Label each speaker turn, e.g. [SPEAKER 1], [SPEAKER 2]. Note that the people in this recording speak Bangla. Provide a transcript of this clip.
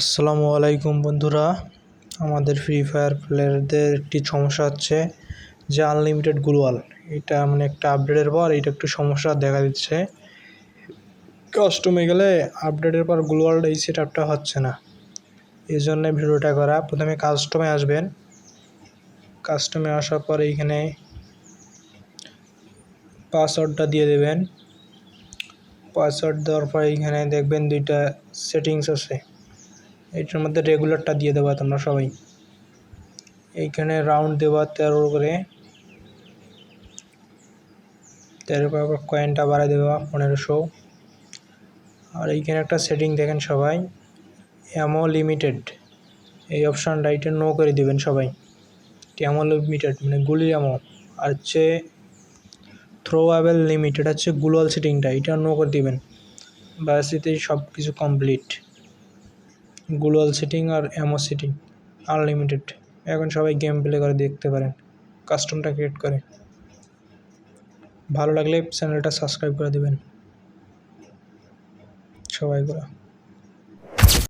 [SPEAKER 1] আসসালামু আলাইকুম বন্ধুরা। আমাদের ফ্রি ফায়ার প্লেয়ারদের একটি সমস্যা হচ্ছে যে আনলিমিটেড গ্লোয়াল এটা মানে একটা আপডেটের পর এটা একটু সমস্যা দেখা দিচ্ছে। কাস্টমে গেলে আপডেটের পর গ্লোয়ালটা এই সেট আপটা হচ্ছে না। এই জন্য ভিডিওটা করা। প্রথমে কাস্টমে আসবেন। কাস্টমে আসার পর এইখানে পাসওয়ার্ডটা দিয়ে দেবেন। পাসওয়ার্ড দেওয়ার পর এইখানে দেখবেন দুইটা সেটিংস আছে। এইটার মধ্যে রেগুলারটা দিয়ে দেবা তোমরা সবাই। এইখানে রাউন্ড দেবা তেরো করে। তেরো করে আবার কয়েনটা বাড়াই দেবা পনেরোশো। আর এইখানে একটা সেটিং দেখেন সবাই। অ্যামো লিমিটেড এই অপশানটা এটা নো করে দিবেন সবাই। অ্যামো লিমিটেড মানে গুলি অ্যামো আর হচ্ছে থ্রোয়াবেল লিমিটেড হচ্ছে গ্লোয়াল সেটিংটা এটা নো করে দিবেন। ব্যাস সব কিছু কমপ্লিট গ্লোয়াল সেটিং আর অ্যামো সেটিং আনলিমিটেড এখন সবাই গেম প্লে করে, দেখতে পারেন কাস্টমটা ক্রিয়েট করে। ভালো লাগলে চ্যানেলটা সাবস্ক্রাইব করে দেবেন। সবাই করে